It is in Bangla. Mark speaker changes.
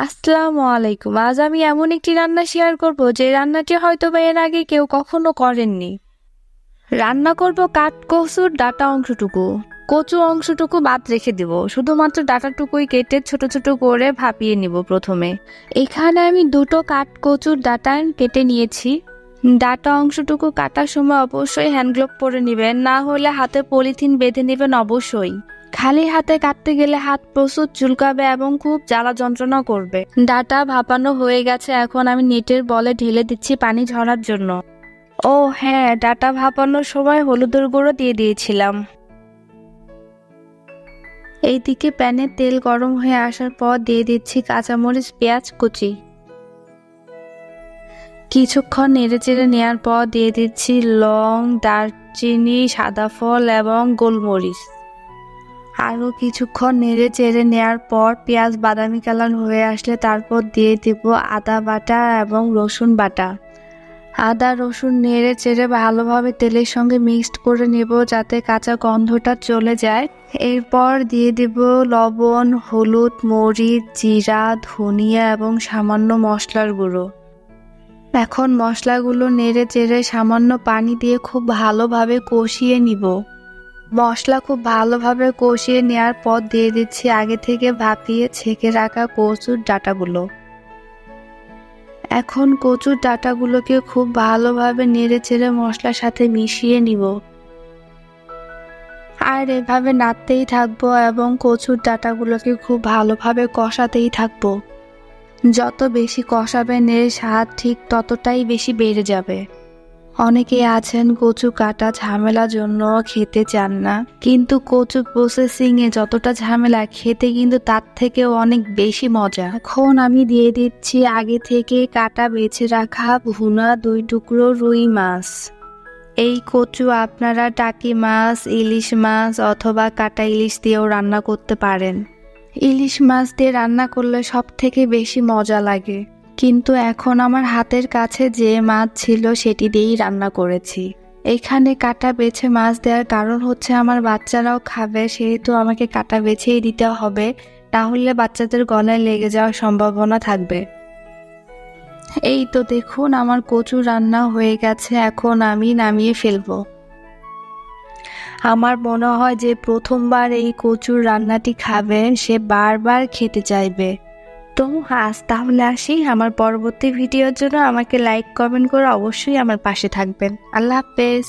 Speaker 1: আসসালামু আলাইকুম আজ আমি এমন একটি রান্না শেয়ার করব যে রান্নাটি হয়তো বা এর আগে কেউ কখনো করেননি। রান্না করব কাঠ কচুর ডাটা অংশটুকু। কচু অংশটুকু বাদ রেখে দিব। শুধুমাত্র ডাটাটুকুই কেটে ছোট ছোট করে ভাপিয়ে নিব প্রথমে। এখানে আমি দুটো কাঠ, কচুর, ডাটা কেটে নিয়েছি। ডাটা অংশটুকু কাটার সময় অবশ্যই হ্যান্ড গ্লোভ পরে নেবেন, না হলে হাতে পলিথিন বেঁধে নেবেন অবশ্যই। খালি হাতে কাটতে গেলে হাত প্রচুর চুলকাবে এবং খুব জ্বালা যন্ত্রণা করবে। ডাটা ভাপানো হয়ে গেছে, এখন আমি নেটের বলে ঢেলে দিচ্ছি পানি ঝরার জন্য। ও হ্যাঁ ডাটা ভাপানোর সময় হলুদের গুঁড়ো দিয়ে দিয়েছিলাম। এইদিকে প্যানে তেল গরম হয়ে আসার পর দিয়ে দিচ্ছি কাঁচামরিচ, পেঁয়াজ, কুচি। কিছুক্ষণ নেড়ে চেড়ে নেওয়ার পর দিয়ে দিচ্ছি লং, দারচিনি, সাদা ফল এবং গোলমরিচ। আরও কিছুক্ষণ নেড়ে চেড়ে নেওয়ার পর পেঁয়াজ, বাদামি কালার হয়ে আসলে তারপর দিয়ে দিব আদা বাটা এবং রসুন বাটা। আদা, রসুন নেড়ে চেড়ে ভালোভাবে তেলের সঙ্গে মিক্সড করে নেব যাতে কাঁচা গন্ধটা চলে যায়। এরপর দিয়ে দিব লবণ, হলুদ, মরিচ, জিরা, ধনিয়া এবং সামান্য মশলার গুঁড়ো। এখন মশলাগুলো নেড়ে চেড়ে সামান্য পানি দিয়ে খুব ভালোভাবে কষিয়ে নিব। মশলা খুব ভালোভাবে কষিয়ে নেওয়ার পর দিয়ে দিচ্ছি আগে থেকে ভাপিয়ে ছেঁকে রাখা কচুর ডাটাগুলো। এখন কচুর ডাটাগুলোকে খুব ভালোভাবে নেড়ে চেড়ে মশলার সাথে মিশিয়ে নিব। আর এভাবে নাড়তেই থাকব এবং কচুর ডাটাগুলোকে খুব ভালোভাবে কষাতেই থাকব। যত বেশি কষাবেন এর স্বাদ ঠিক ততটাই বেশি বেড়ে যাবে। অনেকে আছেন কচু কাটা ঝামেলার জন্য খেতে চান না, কিন্তু কচু প্রসেসিং এ যতটা ঝামেলা খেতে কিন্তু তার থেকেও অনেক বেশি মজা। এখন আমি দিয়ে দিচ্ছি আগে থেকে কাটা বেছে রাখা ভুনা দুই টুকরো রুই মাছ। এই কচু আপনারা টাকি মাছ, ইলিশ মাছ অথবা কাটা ইলিশ দিয়েও রান্না করতে পারেন। ইলিশ মাছ দিয়ে রান্না করলে সব থেকে বেশি মজা লাগে। কিন্তু এখন আমার হাতের কাছে যে মাছ ছিল সেটি দিয়েই রান্না করেছি। এখানে কাটা বেছে মাছ দেওয়ার কারণ হচ্ছে আমার বাচ্চারাও খাবে, সেহেতু আমাকে কাটা বেছেই দিতে হবে, তাহলে বাচ্চাদের গলায় লেগে যাওয়ার সম্ভাবনা থাকবে। এই তো দেখুন, আমার কচু রান্না হয়ে গেছে, এখন আমি নামিয়ে ফেলব। আমার মনে হয় যে প্রথমবার এই কচুর রান্নাটি খাবে, সে বারবার খেতে চাইবে। তো আজ তাহলে আসি। আমার পরবর্তী ভিডিওর জন্য আমাকে লাইক কমেন্ট করে অবশ্যই আমার পাশে থাকবেন। আল্লাহ হাফেজ।